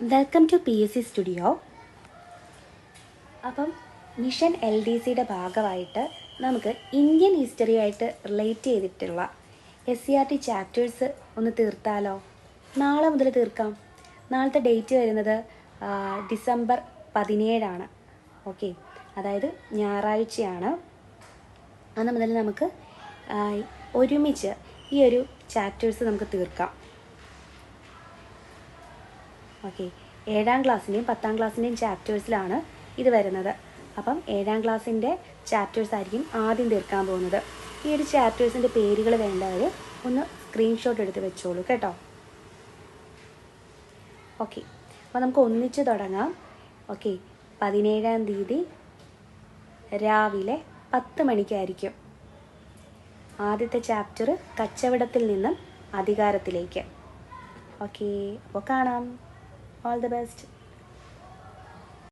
Welcome to P S C studio അപ്പം mission L D സിയുടെ ഭാഗമായിട്ട് നമുക്ക് ഇന്ത്യൻ ഹിസ്റ്ററിയായിട്ട് റിലേറ്റ് ചെയ്തിട്ടുള്ള S C R T chapters ഒന്ന് തീർത്താലോ? നാളെ മുതൽ തീർക്കാം. നാളത്തെ ഡേറ്റ് വരുന്നത് ഡിസംബർ പതിനേഴാണ്. ഓക്കെ അതായത് ഞായറാഴ്ചയാണ്. അന്ന് മുതൽ നമുക്ക് ഒരുമിച്ച് ഈ ഒരു ചാപ്റ്റേഴ്സ് നമുക്ക് തീർക്കാം. ഓക്കെ ഏഴാം ക്ലാസ്സിന്റെയും പത്താം ക്ലാസ്സിന്റെയും ചാപ്റ്റേഴ്സിലാണ് ഇത് വരുന്നത്. അപ്പം ഏഴാം ക്ലാസ്സിന്റെ ചാപ്റ്റേഴ്സ് ആയിരിക്കും ആദ്യം തീർക്കാൻ പോകുന്നത്. ഈ ഒരു ചാപ്റ്റേഴ്സിന്റെ പേരുകൾ വേണ്ടവർ ഒന്ന് സ്ക്രീൻഷോട്ട് എടുത്ത് വെച്ചോളൂ കേട്ടോ. ഓക്കെ അപ്പോൾ നമുക്ക് ഒന്നിച്ച് തുടങ്ങാം. ഓക്കെ പതിനേഴാം തീയതി രാവിലെ പത്ത് മണിക്കായിരിക്കും. ആദ്യത്തെ ചാപ്റ്റർ കച്ചവടത്തിൽ നിന്നും അധികാരത്തിലേക്ക്. ഓക്കെ അപ്പോൾ കാണാം. All the best.